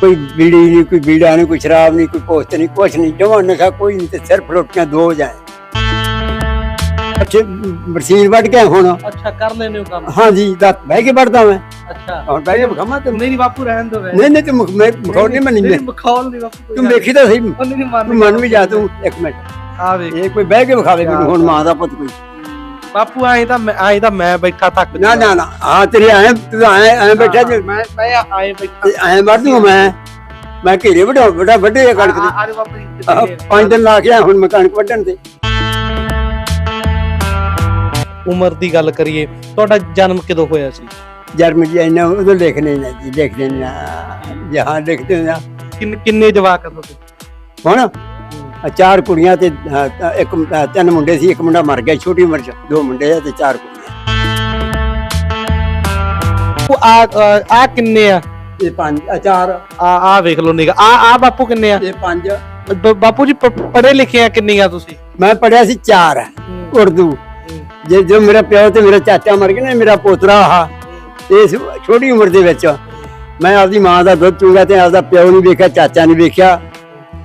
ਕੋਈ ਬੀੜੀ ਨਹੀਂ ਕੋਈ ਬੀੜਾ ਨਹੀਂ ਕੋਈ ਸ਼ਰਾਬ ਨਹੀਂ ਕੋਈ ਪੋਸਤ ਨਹੀਂ ਕੁਛ ਨਹੀਂ ਜਮਾਂ ਨਸ਼ਾ ਕੋਈ ਨਹੀਂ ਤੇ ਸਿਰਫ ਰੋਟੀਆਂ ਦੋ ਜਾਏ ਅੱਛੇ ਬਰਸੀਨ ਵੱਢ ਕੇ ਹੁਣ। ਅੱਛਾ ਕਰ ਲੈਨੇ ਹੋ ਕੰਮ। ਹਾਂਜੀ ਦਾ ਬਹਿ ਕੇ ਵੜਦਾ ਮੈਂ। ਅੱਛਾ। ਹੁਣ ਬਹਿ ਕੇ ਵਿਖਾਵਾਂ ਤੈਨੂੰ? ਨਹੀਂ ਬਾਪੂ ਰਹਿਣ ਦੋ ਨਹੀਂ ਨਹੀਂ ਤੂੰ ਮੈਂ ਮਖੌਲ ਨਹੀਂ ਮੰਨੀ ਮੈਂ ਮਖੌਲ ਨਹੀਂ ਬਾਪੂ ਤੂੰ ਵੇਖੀ ਤਾਂ ਸਹੀ। ਤੂੰ ਮੰਨ ਵੀ ਜਾ ਤੂੰ ਇੱਕ ਮਿੰਟ। ਆ ਵੇਖ। ਇਹ ਕੋਈ ਬਹਿ ਕੇ ਵਿਖਾਵੇ ਮੈਨੂੰ ਹੁਣ ਮਾਂ ਦਾ ਪੁੱਤ ਕੋਈ। ਬਾਪੂ ਆਏ ਤਾਂ ਮੈਂ ਆਏ ਤਾਂ ਮੈਂ ਬੈਠਾ ਥੱਕ ਨਾ ਨਾ ਨਾ ਹਾਂ ਤੇਰੇ ਐ ਤੂੰ ਐ ਐ ਬੈਠਾ ਜੇ। ਮੈਂ ਮੈਂ ਆਏ ਬੈਠਾ। ਐ ਮਰ ਦੂੰ ਮੈਂ। ਮੈਂ ਘੇਰੇ ਵੱਡਾ ਵੱਡਾ ਵੱਡੇ ਆ ਕਣਕ ਦੇ। ਆਰੇ ਬਾਪੂ ਜੀ ਆਹ, ਪੰਜ ਦਿਨ ਲਾ ਕੇ ਆਇਆ ਹੁਣ ਮੈਂ ਕਣਕ ਵੱਢਣ ਤੇ। ਉਮਰ ਦੀ ਗੱਲ ਕਰੀਏ ਤੁਹਾਡਾ ਜਨਮ ਕਦੋਂ ਹੋਇਆ ਸੀ? ਜਰਮ ਜੀ ਇਹਨਾਂ ਉਦੋਂ ਲਿਖਨੇ ਨਾ ਜੀ ਲਿਖਦੇ ਨਾ ਜਹਾਂ ਲਿਖਦੇ ਨਾ। ਕਿੰਨ- ਕਿੰਨੇ ਜਵਾਕ ਆ ਤੁਹਾਡੇ? ਹੁਣ ਚਾਰ ਕੁੜੀਆਂ ਤੇ ਇੱਕ ਤਿੰਨ ਮੁੰਡੇ ਸੀ ਇੱਕ ਮੁੰਡਾ ਮਰ ਗਿਆ ਛੋਟੀ ਉਮਰ ਚ ਦੋ ਮੁੰਡੇ ਆ ਤੇ ਚਾਰ ਕੁੜੀਆਂ। ਉਹ ਆ ਆ- ਆ ਕਿੰਨੇ ਆ? ਇਹ ਪੰਜ ਚਾਰ। ਆ ਆ ਵੇਖ ਲਓ ਨਿਗਾ ਆ ਆ ਬਾਪੂ ਕਿੰਨੇ ਆ? ਇਹ ਪੰਜ। ਬਾਪੂ ਜੀ ਪੜੇ ਲਿਖੇ ਆ ਕਿੰਨੀਆਂ ਤੁਸੀਂ? ਮੈਂ ਪੜਿਆ ਸੀ ਚਾਰ ਉਰਦੂ। ਜੇ ਜੋ ਮੇਰਾ ਪਿਓ ਤੇ ਮੇਰਾ ਚਾਚਾ ਮਰ ਗਿਆ ਨਾ ਮੇਰਾ ਪੋਤਰਾ ਆ ਇਸ ਛੋਟੀ ਉਮਰ ਦੇ ਵਿੱਚ ਮੈਂ ਆਪਦੀ ਮਾਂ ਦਾ ਦੁੱਧ ਚੁੰਗਾ ਤੇ ਆਪਦਾ ਪਿਓ ਨਹੀਂ ਵੇਖਿਆ ਚਾਚਾ ਨਹੀਂ ਵੇਖਿਆ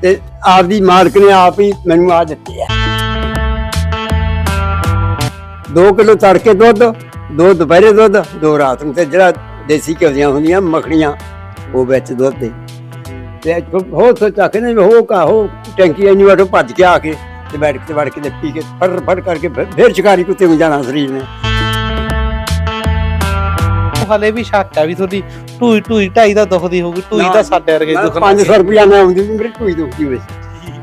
ਤੇ ਆਪਦੀ ਮਾਲਕ ਨੇ ਆਪ ਹੀ ਮੈਨੂੰ ਆ ਦਿੱਤੀ ਆ 2 ਕਿਲੋ ਤੜਕੇ ਦੁੱਧ, ਦੋ ਦੁਪਹਿਰੇ ਦੁੱਧ, ਦੋ ਰਾਤ ਨੂੰ ਤੇ ਜਿਹੜਾ ਦੇਸੀ ਘਿਓ ਦੀਆਂ ਹੁੰਦੀਆਂ ਮੱਖਣੀਆਂ, ਉਹ ਵਿੱਚ ਦੁੱਧ ਦੇ। ਤੇ ਹੋ ਸੋ ਚੱਕ ਨੇ ਹੋ ਕਾ ਹੋ ਟੈਂਕੀ ਇੰਨੀ ਵਾਰ ਭੱਜ ਕੇ ਆ ਕੇ ਤੇ ਬੈਠ ਕੇ ਵੜ ਕੇ ਤੇ ਪੀ ਕੇ ਫੜ ਫੜ ਕਰਕੇ ਫਿਰ- ਫਿਰ ਸ਼ਿਕਾਰੀ ਕੁੱਤੇ ਨੂੰ ਜਾਣਾ ਸਰੀਰ ਨੇ। ਹਲੇ ਵੀ ਸ਼ੱਕ ਆ ਵੀ ਤੁਹਾਡੀ ਢੂਈ ਢੂਈ ਢਾਈ ਦਾ ਦੁਖਦੀ ਹੋਊਗੀ ਢੂਈ ਤਾਂ ਸਾਡੇ ਵਰਗੇ ਮੈਂ ਦੁੱਖ 500 ਰੁਪਇਆ ਮੈਂ ਆਉਂਦੀ ਸੀ ਮੇਰੇ ਢੂਈ ਦੁਖਦੀ ਹੋਈ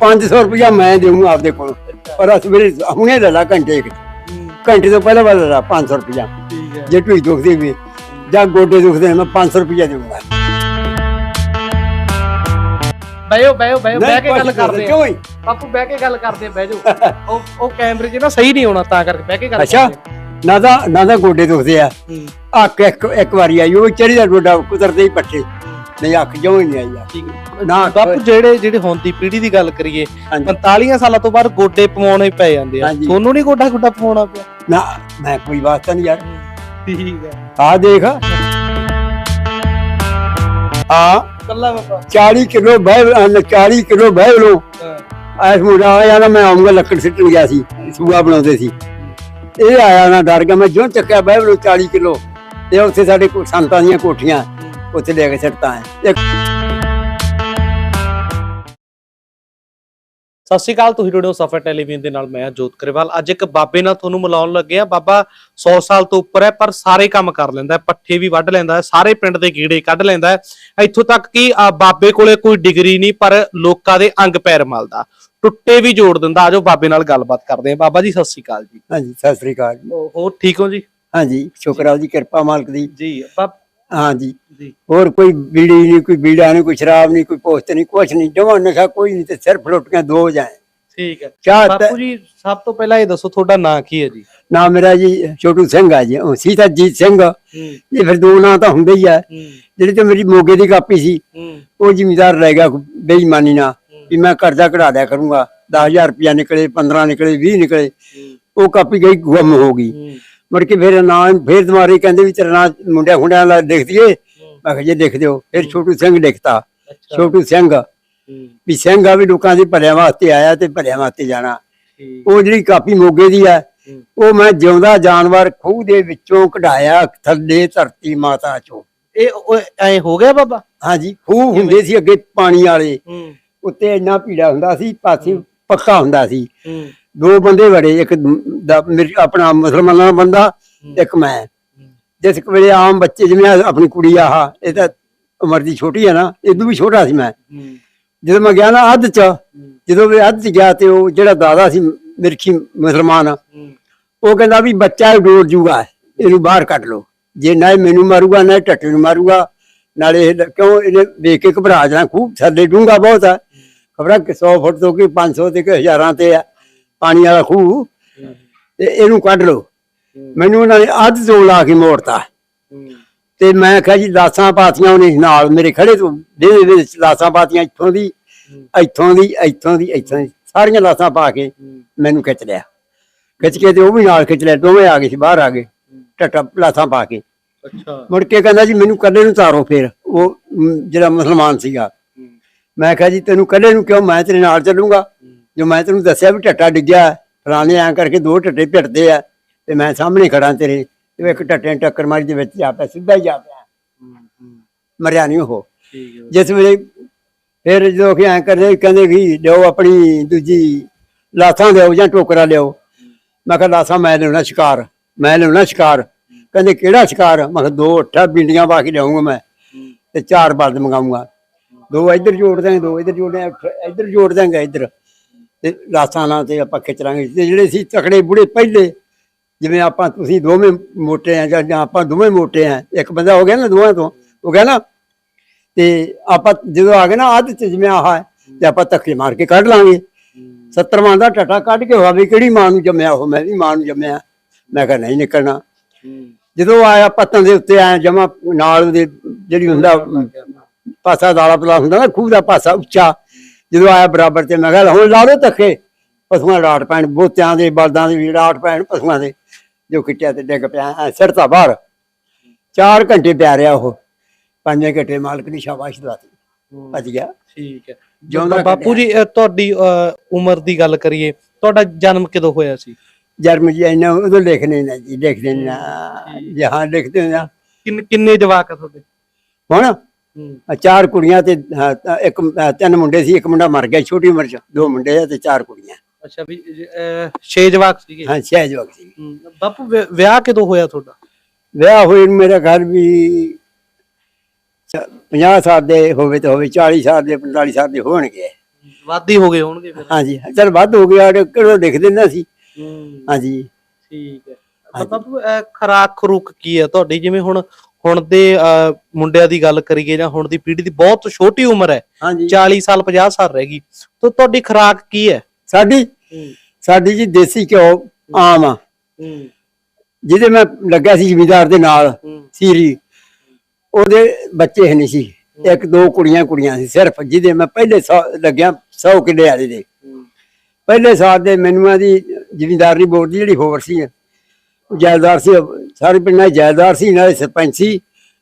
500 ਰੁਪਇਆ ਮੈਂ ਦੇਵਾਂ ਆਪਦੇ ਕੋਲ। ਪਰ ਅਸ ਮੇਰੇ ਹੁਣੇ ਲੈ ਲਾ ਘੰਟੇ। ਘੰਟੇ ਤੋਂ ਪਹਿਲਾਂ ਵਾਲਾ ਲਾ 500 ਰੁਪਇਆ ਠੀਕ ਹੈ। ਜੇ ਢੂਈ ਦੁਖਦੀ ਵੀ ਜਾਂ ਗੋਡੇ ਦੁਖਦੇ ਮੈਂ 500 ਰੁਪਇਆ ਦੇਵਾਂਗਾ ਬਹਿਓ ਬਹਿਓ ਬਹਿਓ ਬਹਿ ਕੇ ਗੱਲ ਕਰਦੇ ਕਿਉਂ ਹੀ? ਬਾਪੂ ਬਹਿ ਕੇ ਗੱਲ ਕਰਦੇ ਬਹਿ ਜਾਓ। ਉਹ ਉਹ ਕੈਮਰੇ 'ਚ ਨਾ ਸਹੀ ਨਹੀਂ ਆਉਣਾ ਤਾਂ ਕਰਕੇ ਬਹਿ ਕੇ ਗੱਲ ਅੱਛਾ। ਨਾ ਤਾਂ ਨਾ ਤਾਂ ਗੋਡੇ ਦੁਖਦੇ ਆ। ਅੱਖ ਇੱਕ ਇੱਕ ਵਾਰੀ ਆਈ ਉਹ ਚੜੀ ਦਾ ਗੋਡਾ ਕੁਦਰਦੇ ਹੀ ਪੱਟੇ ਨਹੀਂ ਅੱਖ ਜੋਂ ਹੀ ਨਹੀਂ ਆਈ ਆ। ਨਾ ਬਾਪੂ ਜਿਹੜੇ ਜਿਹੜੇ ਹੁਣ ਦੀ ਪੀੜ੍ਹੀ ਦੀ ਗੱਲ ਕਰੀਏ ਹਾਂਜੀ। 45 ਸਾਲਾਂ ਤੋਂ ਬਾਅਦ ਗੋਡੇ ਪਵਾਉਣੇ ਪੈ ਜਾਂਦੇ ਆ। ਹਾਂਜੀ। ਤੁਹਾਨੂੰ ਨਹੀਂ ਗੋਡਾ ਗੋਡਾ ਪਵਾਉਣਾ ਪਿਆ? ਨਾ ਮੈਂ ਕੋਈ ਵਾਸਤਾ ਨਹੀਂ ਯਾਰ। ਠੀਕ ਹੈ। ਆ ਦੇਖ। ਆ ਕੱਲਾ ਬਾਪਾ 40 ਕਿਲੋ ਬਹਿ ਅਹ 40 ਕਿਲੋ ਬਹਿ ਲੋ ਐਸ ਮੁੰਡਾ ਆਇਆ ਨਾ ਮੈਂ ਆਉਂਗਾ ਲੱਕੜ ਸਿੱਟਣ ਗਿਆ ਸੀ ਸੂਆ ਬਣਾਉਂਦੇ ਸੀ। ਇਹ ਆਇਆ ਨਾ ਡਰ ਗਿਆ ਮੈਂ ਜਿਉਂ ਚੱਕਿਆ ਬਹਿ ਲੋ 40 ਕਿਲੋ ਤੇ ਉੱਥੇ ਸਾਡੇ ਕੋ ਸੰਤਾਂ ਦੀਆਂ ਕੋਠੀਆਂ ਉੱਥੇ ਲੈ ਕੇ ਸਿੱਟਤਾ ਹੈ। ਇੱਕ ਸਤਿ ਸ਼੍ਰੀ ਅਕਾਲ ਤੁਸੀਂ ਜੁੜੇ ਹੋ ਸਫਰ ਟੈਲੀਵਿਜ਼ਨ ਦੇ ਨਾਲ ਮੈਂ ਹਾਂ ਜੋਤ ਕਰੇਵਾਲ ਅੱਜ ਇੱਕ ਬਾਬੇ ਨਾਲ ਤੁਹਾਨੂੰ ਮਿਲਾਉਣ ਲੱਗੇ ਆ ਬਾਬਾ 100 ਸਾਲ ਤੋਂ ਉੱਪਰ ਹੈ ਪਰ ਸਾਰੇ ਕੰਮ ਕਰ ਲੈਂਦਾ ਹੈ ਪੱਠੇ ਵੀ ਵੱਢ ਲੈਂਦਾ ਹੈ ਸਾਰੇ ਪਿੰਡ ਦੇ ਕੀੜੇ ਕੱਢ ਲੈਂਦਾ ਹੈ। ਇੱਥੋਂ ਤੱਕ ਕਿ ਆ, ਬਾਬੇ ਕੋਲੇ ਕੋਈ ਡਿਗਰੀ ਨਹੀਂ ਪਰ ਲੋਕਾਂ ਦੇ ਅੰਗ ਪੈਰ ਮਲਦਾ। ਟੁੱਟੇ ਵੀ ਜੋੜ ਦਿੰਦਾ ਆਜੋ ਬਾਬੇ ਨਾਲ ਗੱਲਬਾਤ ਕਰਦੇ ਹਾਂ। ਬਾਬਾ ਜੀ ਸਤਿ ਸ਼੍ਰੀ ਅਕਾਲ ਜੀ। ਹਾਂਜੀ ਸਤਿ ਸ੍ਰੀ ਅਕਾਲ। ਹੋਰ ਠੀਕ ਹੋ ਜੀ? ਹਾਂਜੀ ਸ਼ੁਕਰਾਲ ਜੀ ਕਿਰਪਾ ਮਾਲਕ ਦੀ। ਜੀ ਹਾਂਜੀ। ਹੋਰ ਕੋਈ ਬੀੜੀ ਨਹੀਂ ਕੋਈ ਬੀੜਾ ਨਹੀਂ ਕੋਈ ਸ਼ਰਾਬ ਨਹੀਂ ਕੋਈ ਪੋਸਤ ਨਹੀਂ ਕੁਛ ਨਹੀਂ ਜਮਾਂ ਨਸ਼ਾ ਕੋਈ ਨਹੀਂ ਤੇ ਸਿਰਫ ਰੋਟੀਆਂ ਦੋ ਜਾਏ ਠੀਕ ਹੈ। ਚਾਹ ਬਾਪੂ ਜੀ ਸਭ ਤੋਂ ਪਹਿਲਾਂ ਇਹ ਦੱਸੋ ਤੁਹਾਡਾ ਨਾਂ ਕੀ ਹੈ ਜੀ? ਨਾਮ ਮੇਰਾ ਜੀ ਛੋਟੂ ਸਿੰਘ ਆ ਜੀ। ਉਹ ਸੀਤਾਜੀਤ ਸਿੰਘ। ਇਹ ਫਿਰ ਦੋ ਨਾਂ ਤਾਂ ਹੁੰਦੇ ਹੀ ਆ। ਜਿਹੜੀ ਤੇ ਮੇਰੀ ਮੋਗੇ ਦੀ ਕਾਪੀ ਸੀ। ਉਹ ਜ਼ਿਮੀਦਾਰ ਰਹਿ ਗਿਆ ਬੇਈਮਾਨੀ ਨਾਲ। ਵੀ ਮੈਂ ਕਰਜ਼ਾ ਕਢਾ ਦਿਆ ਕਰੂੰਗਾ। 10000 ਰੁਪਇਆ ਨਿਕਲੇ 15 ਨਿਕਲੇ 20 ਨਿਕਲੇ। ਉਹ ਕਾਪੀ ਗਈ ਗੁੰਮ ਹੋ ਗਈ। ਮੁੜ ਕੇ ਫਿਰ ਨਾਂ ਫਿਰ ਦੁਬਾਰੇ ਕਹਿੰਦੇ ਵੀ ਤੇਰਾ ਨਾਂ ਮੁੰਡਿਆਂ ਖੁੰਡਿਆਂ ਦਾ ਲਿਖ ਦਈਏ ਮੈਂ ਕਿਹਾ ਜੀ ਲਿਖ ਦਿਓ ਫਿਰ ਛੋਟੂ ਸਿੰਘ ਲਿਖਤਾ ਛੋਟੂ ਸਿੰਘ। ਵੀ ਸਿੰਘ ਆ ਵੀ ਲੋਕਾਂ ਦੇ ਭਲਿਆਂ ਵਾਸਤੇ ਆਇਆ ਤੇ ਭਲਿਆਂ ਵਾਸਤੇ ਜਾਣਾ। ਉਹ ਜਿਹੜੀ ਕਾਪੀ ਮੋਗੇ ਦੀ ਆ। ਉਹ ਮੈਂ ਜਿਉਂਦਾ ਜਾਨਵਰ ਖੂਹ ਦੇ ਵਿੱਚੋਂ ਕਢਾਇਆ ਥੱਲੇ ਧਰਤੀ ਮਾਤਾ ਚੋਂ। ਇਹ ਐ ਹੋ ਗਿਆ ਬਾਬਾ? ਹਾਂਜੀ ਖੂਹ ਹੁੰਦੇ ਸੀ ਅੱਗੇ ਪਾਣੀ ਵਾਲੇ। ਉੱਤੇ ਇੰਨਾ ਪੀੜਾ ਹੁੰਦਾ ਸੀ ਪਾਸੇ ਪੱਕਾ ਹੁੰਦਾ ਸੀ। ਦੋ ਬੰਦੇ ਵੜੇ ਇੱਕ ਦਾ ਮੇਰੀ ਆਪਣਾ ਮੁਸਲਮਾਨਾਂ ਦਾ ਬੰਦਾ ਇੱਕ ਮੈਂ। ਜਿਸ ਵੇਲੇ ਆਮ ਬੱਚੇ ਜਿਵੇਂ ਆਹ ਆਪਣੀ ਕੁੜੀ ਆਹ ਇਹ ਤਾਂ ਉਮਰ ਦੀ ਛੋਟੀ ਆ ਨਾ ਇਦੋਂ ਵੀ ਛੋਟਾ ਸੀ ਮੈਂ। ਜਦੋਂ ਮੈਂ ਗਿਆ ਨਾ ਅੱਧ ਚ ਜਦੋਂ ਵੀ ਅੱਧ ਚ ਗਿਆ ਤੇ ਉਹ ਜਿਹੜਾ ਦਾਦਾ ਸੀ ਮਿਰਖੀ ਮੁਸਲਮਾਨ ਉਹ ਕਹਿੰਦਾ ਵੀ ਬੱਚਾ ਡੋਰ ਜੂਗਾ ਇਹਨੂੰ ਬਾਹਰ ਕੱਢ ਲਓ। ਜੇ ਨਾ ਇਹ ਮੈਨੂੰ ਮਾਰੂਗਾ ਨਾ ਇਹ ਟੱਟੇ ਨੂੰ ਮਾਰੂਗਾ ਨਾਲੇ ਇਹ ਕਿਉਂ ਇਹਨੇ ਵੇਖ ਕੇ ਘਬਰਾ ਜਾਣਾ ਖੂਬ ਥੱਲੇ ਡੂੰਗਾ ਬਹੁਤ ਆ। ਖਬਰਾਂ ਕਿ 100 ਫੁੱਟ ਤੋਂ ਕਿ 500 ਤੇ ਕਿ ਹਜ਼ਾਰਾਂ ਤੇ ਆ ਪਾਣੀ ਵਾਲਾ ਖੂਹ। ਤੇ ਇਹਨੂੰ ਕੱਢ ਲਓ। ਮੈਨੂੰ ਉਹਨਾਂ ਨੇ ਅੱਧ ਤੋਂ ਲਾ ਕੇ ਮੋੜਤਾ। ਤੇ ਮੈਂ ਕਿਹਾ ਜੀ ਲਾਸਾਂ ਪਾਤੀਆਂ ਉਹਨੇ ਨਾਲ ਮੇਰੇ ਖੜੇ ਤੋਂ ਦੇ ਵਿੱਚ ਲਾਸਾਂ ਪਾਤੀਆਂ ਇੱਥੋਂ ਦੀ ਇੱਥੋਂ ਦੀ ਇੱਥੋਂ ਦੀ ਇੱਥੋਂ ਦੀ। ਸਾਰੀਆਂ ਲਾਸਾਂ ਪਾ ਕੇ ਮੈਨੂੰ ਖਿੱਚ ਲਿਆ। ਖਿੱਚ ਕੇ ਤੇ ਉਹ ਵੀ ਨਾਲ ਖਿੱਚ ਲਿਆ। ਦੋਵੇਂ ਆ ਗਏ ਸੀ ਬਾਹਰ ਆ ਗਏ। ਟੱਟਾ ਲਾਸਾਂ ਪਾ ਕੇ। ਅੱਛਾ। ਮੁੜ ਕੇ ਕਹਿੰਦਾ ਜੀ ਮੈਨੂੰ ਕੱਲੇ ਨੂੰ ਤਾਰੋ ਫਿਰ। ਉਹ ਜਿਹੜਾ ਮੁਸਲਮਾਨ ਸੀਗਾ। ਮੈਂ ਕਿਹਾ ਜੀ ਤੈਨੂੰ ਕੱਲੇ ਨੂੰ ਕਿਉਂ? ਮੈਂ ਤੇਰੇ ਨਾਲ ਚੱਲੂਗਾ। ਜੋ ਮੈਂ ਤੈਨੂੰ ਦੱਸਿਆ ਵੀ ਟੱਟਾ ਡਿੱਗਿਆ ਫਲਾਣੇ ਐਂ ਕਰਕੇ ਦੋ ਟੱਟੇ ਭਿੜਦੇ ਆ ਤੇ ਮੈਂ ਸਾਹਮਣੇ ਖੜਾ ਤੇਰੇ ਤੇ ਇੱਕ ਟੱਟੇ ਟੱਕਰ ਮਾਰੀ ਦੇ ਵਿੱਚ ਜਾ ਪਿਆ ਸਿੱਧਾ ਹੀ ਜਾ ਪਿਆ। ਮਰਿਆ ਨਹੀਂ ਉਹ। ਜਿਸ ਵੇਲੇ ਫਿਰ ਜਦੋਂ ਕਿ ਐਂ ਕਰਦੇ ਕਹਿੰਦੇ ਵੀ ਲਿਓ ਆਪਣੀ ਦੂਜੀ ਲਾਥਾਂ ਲਿਓ ਜਾਂ ਟੋਕਰਾ ਲਿਓ ਮੈਂ ਕਿਹਾ ਲਾਥਾਂ ਮੈਂ ਲਿਆਉਣਾ ਸ਼ਿਕਾਰ ਮੈਂ ਲਿਆਉਣਾ ਸ਼ਿਕਾਰ। ਕਹਿੰਦੇ ਕਿਹੜਾ ਸ਼ਿਕਾਰ? ਮੈਂ ਕਿਹਾ ਦੋ ਅੱਠਾ ਬਿੰਡੀਆਂ ਪਾ ਕੇ ਲਿਆਉਂਗਾ ਮੈਂ ਤੇ ਚਾਰ ਬਲਦ ਮੰਗਾਉਂਗਾ ਦੋ ਇੱਧਰ ਜੋੜ ਦਾਂਗੇ ਦੋ ਇੱਧਰ ਜੋੜ ਦਾਂਗੇ ਇੱਧਰ ਜੋੜ ਦਾਂਗੇ ਇੱਧਰ। ਤੇ ਲਾਥਾਂ ਨਾਲ ਤੇ ਆਪਾਂ ਖਿੱਚਾਂਗੇ ਤੇ ਜਿਹੜੇ ਸੀ ਤਕੜੇ ਬੁੜੇ ਪਹਿਲੇ ਜਿਵੇਂ ਆਪਾਂ ਤੁਸੀਂ ਦੋਵੇਂ ਮੋਟੇ ਆ ਜਾਂ ਆਪਾਂ ਦੋਵੇਂ ਮੋਟੇ ਆ ਇੱਕ ਬੰਦਾ ਹੋ ਗਿਆ ਨਾ ਦੋਵਾਂ ਤੋਂ ਹੋ ਗਿਆ ਨਾ? ਤੇ ਆਪਾਂ ਜਦੋਂ ਆ ਗਏ ਨਾ ਆਦ ਚ ਜਿਵੇਂ ਆਹ ਤੇ ਆਪਾਂ ਧੱਕੇ ਮਾਰ ਕੇ ਕੱਢ ਲਾਂਗੇ। 70 ਮਾਂ ਦਾ ਟਟਾ ਕੱਢ ਕੇ ਹੋਵੇ ਕਿਹੜੀ ਮਾਂ ਨੂੰ ਜੰਮਿਆ ਉਹ ਮੈਂ ਵੀ ਮਾਂ ਨੂੰ ਜੰਮਿਆ। ਮੈਂ ਕਿਹਾ ਨਹੀਂ ਨਿਕਲਣਾ। ਜਦੋਂ ਆਇਆ ਪੱਤਨ ਦੇ ਉੱਤੇ ਆਇਆ ਜਮਾ ਨਾਲ ਉਹਦੇ ਜਿਹੜੀ ਹੁੰਦਾ ਪਾਸਾ ਦਾਲਾ ਪਲਾ ਹੁੰਦਾ ਨਾ ਖੂਹ ਦਾ ਪਾਸਾ ਉੱਚਾ। ਜਦੋਂ ਆਇਆ ਬਰਾਬਰ ਤੇ ਮੈਂ ਕਿਹਾ ਹੁਣ ਲਾ ਲਓ ਧੱਕੇ ਪਸ਼ੂਆਂ ਰਾਟ ਪੈਣ ਬੋਤਿਆਂ ਦੇ ਬਲਦਾਂ ਦੇ ਵੀ ਰਾਟ ਪੈਣ ਪਸ਼ੂਆਂ ਦੇ। ਜੋ ਕਿੱਟਿਆ ਤੇ ਡਿੱਗ ਪਿਆ ਸਿਰ ਤਾਂ ਬਾਹਰ। 4 ਘੰਟੇ ਪਿਆ ਰਿਹਾ ਉਹ। ਪੰਜਵੇਂ ਘੰਟੇ ਮਾਲਕ ਦੀ ਸ਼ਾਬਾਸ਼ ਦਵਾਤੀ। ਭੱਜ ਗਿਆ। ਠੀਕ ਹੈ। ਜਿਉਂਦਾ ਬਾਪੂ ਜੀ ਤੁਹਾਡੀ ਉਮਰ ਦੀ ਗੱਲ ਕਰੀਏ ਤੁਹਾਡਾ ਜਨਮ ਕਦੋਂ ਹੋਇਆ ਸੀ? ਜਰਮ ਜੀ ਇਹਨਾਂ ਉਦੋਂ ਲਿਖਣੇ ਨਾ ਜੀ ਲਿਖਦੇ ਨਾ ਜਹਾਂ ਲਿਖਦੇ ਨਾ। ਕਿੰਨ ਕਿੰਨੇ ਜਵਾਕ ਆ ਤੁਹਾਡੇ? ਹੁਣ ਹੂੰ ਚਾਰ ਕੁੜੀਆਂ ਤੇ ਹਾਂ, ਤਾਂ ਇੱਕ ਅਹ, ਤਿੰਨ ਮੁੰਡੇ ਸੀ ਇੱਕ ਮੁੰਡਾ ਮਰ ਗਿਆ ਛੋਟੀ ਉਮਰ ਚ ਦੋ ਮੁੰਡੇ ਆ ਤੇ ਚਾਰ ਕੁੜੀਆਂ। ਅੱਛਾ ਵੀ ਛੇ ਜਵਾਕ ਸੀਗੇ? ਹਾਂ ਛੇ ਜਵਾਕ ਸੀ। ਬਾਪੂ ਵਿ- ਵਿਆਹ ਕਦੋਂ ਹੋਇਆ ਤੁਹਾਡਾ? ਵਿਆਹ ਹੋਏ ਨੂੰ ਮੇਰਾ ਘਰ ਵੀ 50 ਸਾਲ ਦੇ ਹੋਵੇ ਤੇ ਹੋਵੇ 40 ਸਾਲ ਦੇ 45 ਸਾਲ ਦੇ ਹੋਣਗੇ। ਵਾਦੀ ਹੋ ਗਏ ਹੋਣਗੇ ਫਿਰ। ਹਾਂਜੀ ਚਲ ਵੱਧ ਹੋ ਗਿਆ ਕਿਹੜਾ ਲਿਖ ਦਿੰਦਾ ਸੀ। ਹਾਂਜੀ। ਠੀਕ ਹੈ। ਤਾਂ ਬਾਪੂ ਅ, ਖੁਰਾਕ ਖਰੂਕ ਕੀ ਹੈ ਤੁਹਾਡੀ? ਜਿਵੇਂ ਹੁਣ ਹੁਣ ਦੇ ਮੁੰਡਿਆਂ ਦੀ ਗੱਲ ਕਰੀਏ ਜਾਂ ਹੁਣ ਦੀ ਪੀੜ੍ਹੀ ਦੀ ਬਹੁਤ ਛੋਟੀ ਉਮਰ ਹੈ। ਹਾਂਜੀ। 40 ਸਾਲ 50 ਸਾਲ ਰਹਿ ਗਈ। ਤਾਂ ਤੁਹਾਡੀ ਖੁਰਾਕ ਕੀ ਹੈ? ਸਾਡੀ ਸਾਡੀ ਜੀ ਦੇਸੀ ਘਿਓ ਆਮ ਆ। ਹੂੰ। ਜਿਹਦੇ ਮੈਂ ਲੱਗਾ ਸੀ ਜ਼ਿਮੀਦਾਰ ਦੇ ਨਾਲ ਸੀਰੀ। ਉਹਦੇ ਬੱਚੇ ਹੈ ਨਹੀਂ ਸੀ। ਇੱਕ ਦੋ ਕੁੜੀਆਂ ਕੁੜੀਆਂ ਸੀ ਸਿਰਫ ਜਿਹਦੇ ਮੈਂ ਪਹਿਲੇ ਸੌ ਲੱਗਿਆ 100 ਕਿੱਲੇ ਵਾਲੇ ਦੇ। ਪਹਿਲੇ ਸਾਲ ਦੇ ਮੈਨੂੰ ਦੀ ਜ਼ਿਮੀਦਾਰੀ ਬੋਰਡ ਦੀ ਜਿਹੜੀ ਹੋਰ ਸੀ ਜਾਇਦਾਰ ਸੀ, ਸਾਰੇ ਪਿੰਡਾਂ 'ਚ ਜਾਇਦਾਰ ਸੀ, ਨਾਲੇ ਸਰਪੰਚ ਸੀ,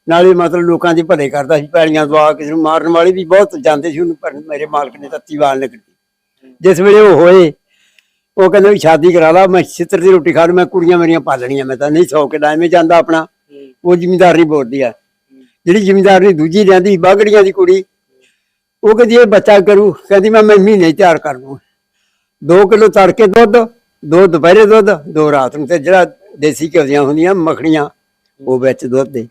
ਨਾਲੇ ਮਤਲਬ ਲੋਕਾਂ ਦੇ ਭਲੇ ਕਰਦਾ ਸੀ ਪੈਲੀਆਂ ਦਵਾ ਕਿਸੇ ਨੂੰ ਮਾਰਨ ਵਾਲੇ ਵੀ ਬਹੁਤ ਜਾਂਦੇ ਸੀ, ਉਹਨੂੰ ਪਰ ਮੇਰੇ ਮਾਲਕ ਨੇ ਤੱਤੀ ਵਾਲ ਨਿਕਲੀ ਜਿਸ ਵੇਲੇ ਉਹ ਹੋਏ, ਉਹ ਕਹਿੰਦੇ ਵੀ ਸ਼ਾਦੀ ਕਰਾ ਲਾ, ਮੈਂ ਛਿੱਤਰ ਦੀ ਰੋਟੀ ਖਾ ਮੈਂ ਕੁੜੀਆਂ ਮੇਰੀਆਂ ਪਾਲਣੀਆਂ, ਮੈਂ ਤਾਂ ਨਹੀਂ ਸੌ ਕੇ ਐਵੇਂ ਜਾਂਦਾ ਆਪਣਾ। ਉਹ ਜ਼ਿਮੀਦਾਰ ਨਹੀਂ ਬੋਲਦੀ ਆ। ਜਿਹੜੀ ਜ਼ਿਮੀਦਾਰ ਦੀ ਦੂਜੀ ਰਹਿੰਦੀ ਬਾਗੜੀਆਂ ਦੀ ਕੁੜੀ, ਉਹ ਕਹਿੰਦੀ, ਇਹ ਬੱਚਾ ਕਰੂ। ਕਹਿੰਦੀ, ਮੈਂ ਮੈਂ ਮਹੀਨੇ ਤਿਆਰ ਕਰ ਲੂ। 2 ਕਿਲੋ ਤੜਕੇ ਦੁੱਧ, ਦੋ ਦੁਪਹਿਰੇ ਦੁੱਧ, ਦੋ ਰਾਤ ਨੂੰ ਤੇ ਜਿਹੜਾ ਦੇਸੀ ਘਿਓ ਦੀਆਂ ਹੁੰਦੀਆਂ ਮੱਖਣੀਆਂ ਉਹ ਵਿੱਚ ਦੁੱਧ ਦੇ।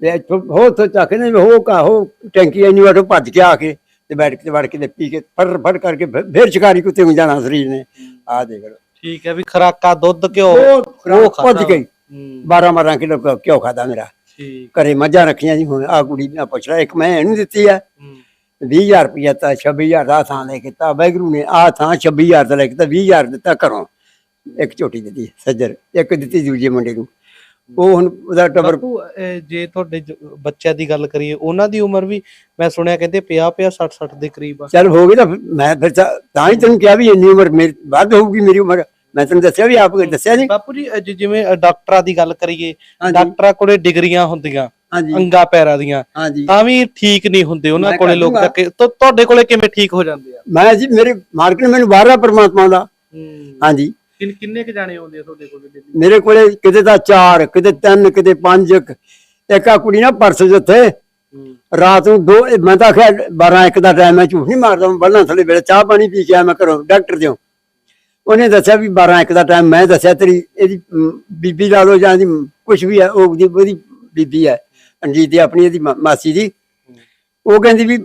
ਤੇ ਹੋ ਤੋਂ ਚੱਕ ਨੇ ਹੋ ਕਾ ਹੋ ਟੈਂਕੀ ਇੰਨੀ ਵਾਰ ਭੱਜ ਕੇ ਆ ਕੇ ਤੇ ਬੈਠ ਕੇ ਵੜ ਕੇ ਤੇ ਪੀ ਕੇ ਫੜ ਫੜ ਕਰਕੇ ਫਿਰ- ਸ਼ਿਕਾਰੀ ਕੁੱਤੇ ਨੂੰ ਜਾਣਾ ਸਰੀਰ ਨੇ। ਆ ਦੇਖ ਲਓ। ਠੀਕ ਹੈ ਵੀ ਖਰਾਕਾ ਦੁੱਧ ਘਿਓ ਉਹ। ਭੱਜ ਗਈ। ਹੂੰ। 12 12 ਕਿਲੋ ਘਿਓ ਖਾਦਾ ਮੇਰਾ। ਠੀਕ। ਘਰੇ ਮੱਝਾਂ ਰੱਖੀਆਂ ਜੀ ਹੁਣ ਆ ਕੁੜੀ ਨੇ ਪੁੱਛ ਇੱਕ ਮੈਂ ਇਹਨੂੰ ਦਿੱਤੀ ਆ। ਹੂੰ। 20000 ਰੁਪਇਆ ਤਾਂ 26000 ਦਾ ਥਾਂ ਲੈ ਕੇ ਤਾਂ ਵੈਗਰੂ ਨੇ ਆ ਥਾਂ 26000 ਦਾ ਲੈ ਕੇ ਤਾਂ 20000 ਦਿੱਤਾ ਘਰੋਂ। ਇੱਕ ਝੋਟੀ ਦਿੱਤੀ ਸੱਜਰ ਇੱਕ ਦਿੱਤੀ ਦੂਜੇ ਮੁੰਡੇ ਨੂੰ। ਉਹ ਹੁਣ ਉਹਦਾ ਟੱਬਰ ਬਾਪੂ ਜੇ ਤੁਹਾਡੇ ਜ- ਬੱਚਿਆਂ ਦੀ ਗੱਲ ਕਰੀਏ ਉਹਨਾਂ ਦੀ ਉਮਰ ਵੀ ਮੈਂ ਸੁਣਿਆ ਕਹਿੰਦੇ 50 50 60 60 ਦੇ ਕਰੀਬ ਆ। ਚੱਲ ਹੋ ਗਈ ਤਾਂ ਫਿਰ ਮੈਂ ਫਿਰ ਤਾਂ ਤਾਂ ਹੀ ਤੈਨੂੰ ਕਿਹਾ ਵੀ ਇੰਨੀ ਉਮਰ ਮੇਰੀ ਵੱਧ ਹੋਊਗੀ ਮੇਰੀ ਉਮਰ। ਮੈਂ ਤੈਨੂੰ ਦੱਸਿਆ ਵੀ ਆਪ ਦੱਸਿਆ ਜੀ ਬਾਪੂ ਜੀ ਜਿਵੇਂ ਡਾਕਟਰਾਂ ਦੀ ਗੱਲ ਕਰੀਏ ਹਾਂਜੀ। ਡਾਕਟਰਾਂ ਕੋਲੇ ਡਿਗਰੀਆਂ ਹੁੰਦੀਆਂ ਹਾਂਜੀ। ਅੰਗਾ ਪੈਰਾਂ ਦੀਆਂ ਹਾਂਜੀ। ਤਾਂ ਵੀ ਠੀਕ ਨਹੀਂ ਹੁੰਦੇ ਉਹਨਾਂ ਮੈਂ ਕੋਲੇ ਕਰ ਲੋਕ ਦੂੰਗਾ। ਜਾ ਕੇ ਤਾਂ ਤੁਹਾਡੇ ਕੋਲੇ ਕਿਵੇਂ ਠੀਕ ਹੋ ਜਾਂਦੇ ਆ? ਮੈਂ ਜੀ ਮੇਰੇ ਮਾਲਕ ਨੇ ਮੈਨੂੰ ਬਾਹਰ ਪਰਮਾਤਮਾ ਦਾ। ਹਾਂਜੀ। ਕਿੰਨ ਕਿੰਨੇ ਕ ਜਾਣੇ ਆਉਂਦੇ ਆ ਤੁਹਾਡੇ ਕੋਲੇ daily? ਮੇਰੇ ਕੋਲੇ ਕਿਤੇ ਤਾਂ ਚਾਰ ਕਿਤੇ ਤਿੰਨ ਕਿਤੇ ਪੰਜ ਇੱਕ ਆ ਕੁੜੀ ਨਾ ਪਰਸੋਂ ਜਿੱਥੇ ਹੂੰ। ਰਾਤ ਨੂੰ ਦੋ ਮੈਂ ਤਾਂ ਆਖਿਆ 12 ਇੱਕ ਦਾ ਟਾਈਮ ਹੈ ਝੂਠ ਨਹੀਂ ਮਾਰਦਾ ਮੈਂ ਬੰਨਾਂ ਥਲੇ ਵੇਲੇ ਚਾਹ ਪਾਣੀ ਪੀ ਕੇ ਆਇਆ ਮੈਂ ਘਰੋਂ ਡਾਕਟਰ ਦਿਓ। ਉਹਨੇ ਦੱਸਿਆ ਵੀ 12 ਇੱਕ ਦਾ ਟਾਈਮ ਮੈਂ ਦੱਸਿਆ ਤੇਰੀ ਇਹਦੀ ਬੀਬੀ ਲਾ ਲਓ ਜਾਂ ਦੀ ਕੁਝ ਵੀ ਹੈ ਉਹ ਉਹਦੀ ਉਹਦੀ ਬੀਬੀ ਹੈ ਅੰਜੀਤ ਦੀ ਆਪਣੀ ਇਹਦੀ ਮਾ- ਮਾਸੀ ਦੀ। ਉਹ ਕਹਿੰਦੀ ਵੀ